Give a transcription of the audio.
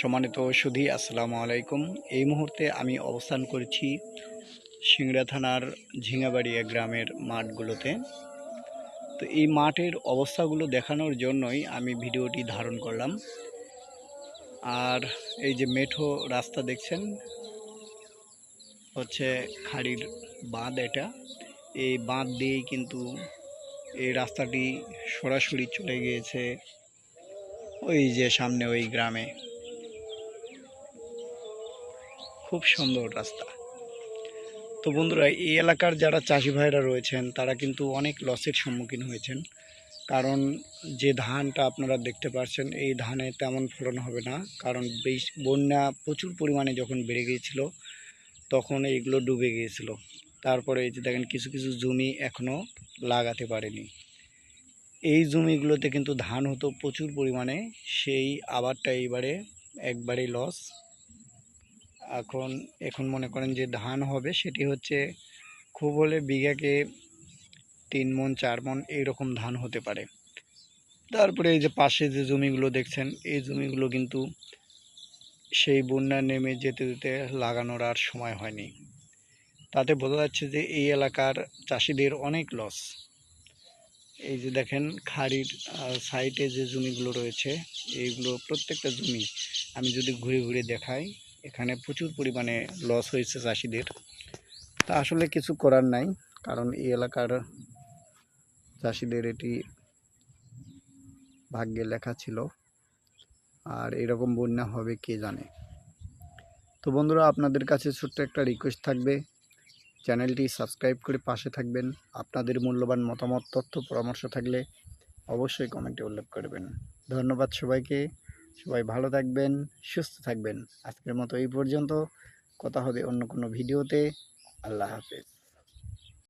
সম্মানিত সুধী আসসালামু আলাইকুম। এই মুহূর্তে আমি অবস্থান করেছি সিংড়া থানার ঝিঙাবাড়িয়া গ্রামের মাঠগুলোতে। তো এই মাঠের অবস্থাগুলো দেখানোর জন্যই আমি ভিডিওটি ধারণ করলাম। আর এই যে মেঠো রাস্তা দেখছেন, হচ্ছে খাড়ির বাঁধ এটা। এই বাঁধ দিয়েই কিন্তু এই রাস্তাটি সরাসরি চলে গিয়েছে ওই যে সামনে ওই গ্রামে। খুব সুন্দর রাস্তা। তো বন্ধুরা, এই এলাকার যারা চাষি ভাইরা রয়েছেন, তারা কিন্তু অনেক লসের সম্মুখীন হয়েছেন। কারণ যে ধানটা আপনারা দেখতে পাচ্ছেন এই ধানে তেমন ফলন হবে না। কারণ বন্যা প্রচুর পরিমাণে যখন বেড়ে গিয়েছিল, তখন এইগুলো ডুবে গিয়েছিল। তারপরে এই যে দেখেন, কিছু কিছু জমি এখনও লাগাতে পারেনি। এই জমিগুলোতে কিন্তু ধান হতো প্রচুর পরিমাণে, সেই আবারটা এইবারে একবারেই লস এখন এখন মনে করেন যে ধান হবে, সেটি হচ্ছে খুব হলে বিঘাকে তিন মন, চার মন এইরকম ধান হতে পারে। তারপরে এই যে পাশে যে জমিগুলো দেখছেন, এই জমিগুলো কিন্তু সেই বন্যা নেমে যেতে যেতে লাগানোর আর সময় হয়নি। তাতে বোঝা যাচ্ছে যে এই এলাকার চাষিদের অনেক লস এই যে দেখেন, খাড়ির সাইডে যে জমিগুলো রয়েছে, এইগুলো প্রত্যেকটা জমি, আমি যদি ঘুরে ঘুরে দেখাই এখানে প্রচুর পরিমাণে লস হয়েছে চাষিদের। তা আসলে কিছু করার নাই, কারণ এই এলাকার চাষিদের এটি ভাগ্যে লেখা ছিল। আর এরকম বন্যা হবে কে জানে। তো বন্ধুরা, আপনাদের কাছে ছোট্ট একটা রিকোয়েস্ট থাকবে। চ্যানেলটি সাবস্ক্রাইব করে পাশে থাকবেন। আপনাদের মূল্যবান মতামত, তথ্য, পরামর্শ থাকলে অবশ্যই কমেন্টে উল্লেখ করবেন। ধন্যবাদ সবাইকে। সবাই ভালো থাকবেন, সুস্থ থাকবেন। আজকের মতো এই পর্যন্ত। কথা হবে অন্য কোনো ভিডিওতে। আল্লাহ হাফেজ।